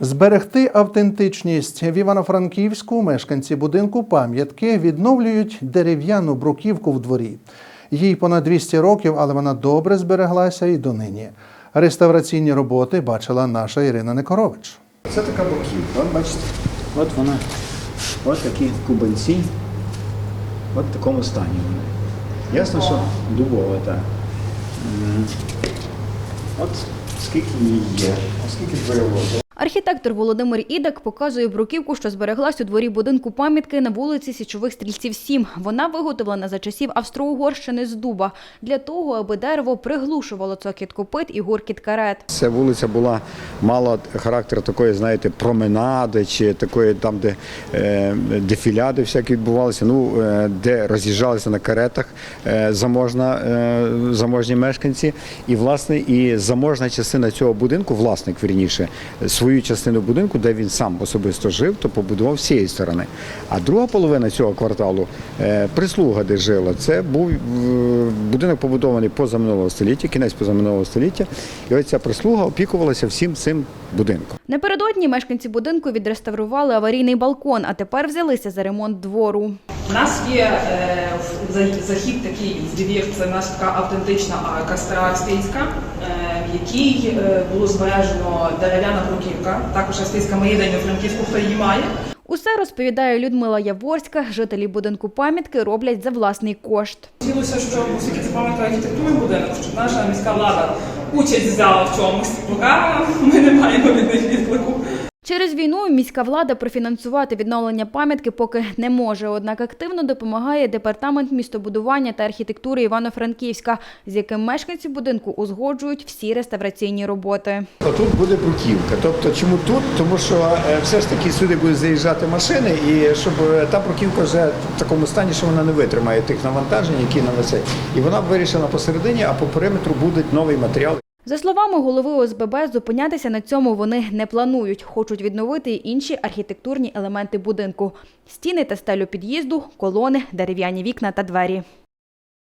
Зберегти автентичність в Івано-Франківську мешканці будинку пам'ятки відновлюють дерев'яну бруківку в дворі. Їй понад 200 років, але вона добре збереглася і донині. Реставраційні роботи бачила наша Ірина Некорович. Це така бруківка. От бачите, от вона, от такі кубанці, от в такому стані вони. Ясно, що дубова, так. От скільки її є, а скільки перевозить. Архітектор Володимир Ідак показує бруківку, що збереглась у дворі будинку пам'ятки на вулиці Січових стрільців 7. Вона виготовлена за часів Австро-Угорщини з дуба для того, аби дерево приглушувало цокіт копит і гуркіт карет. Ця вулиця була мала характер такої, знаєте, променади чи такої там, де е, дефіляди всякі відбувалися, ну е, де роз'їжджалися на каретах е, заможна, е, заможні мешканці. І власне і заможна частина цього будинку, власник вірніше, свою частину будинку, де він сам особисто жив, то побудував з цієї сторони. А друга половина цього кварталу е, прислуга, де жила, це був е, будинок побудований позаминулого століття, кінець позаминулого століття. І ось ця прислуга опікувалася всім цим будинком. Напередодні мешканці будинку відреставрували аварійний балкон, а тепер взялися за ремонт двору. У нас є е, захід такий з двір, це в нас така автентична арка стара австрійська, е, в якій е, було збережено дерев'яна бруківка, також австрійська маїдання у Франківську, хто її має. Усе розповідає Людмила Яворська. Жителі будинку пам'ятки роблять за власний кошт. Хотілося, щоб оскільки це пам'ятка архітектури будинок, щоб наша міська влада участь взяла в чомусь. Поки ми не маємо від них відклику. Через війну міська влада профінансувати відновлення пам'ятки поки не може. Однак активно допомагає департамент містобудування та архітектури Івано-Франківська, з яким мешканці будинку узгоджують всі реставраційні роботи. Тут буде бруківка. Тобто, чому тут? Тому що е, все ж таки сюди будуть заїжджати машини, і щоб е, та бруківка вже в такому стані, що вона не витримає тих навантажень, які на. І вона вирішена посередині, а по периметру буде новий матеріал. За словами голови ОСББ, зупинятися на цьому вони не планують. Хочуть відновити інші архітектурні елементи будинку: стіни та стелю під'їзду, колони, дерев'яні вікна та двері.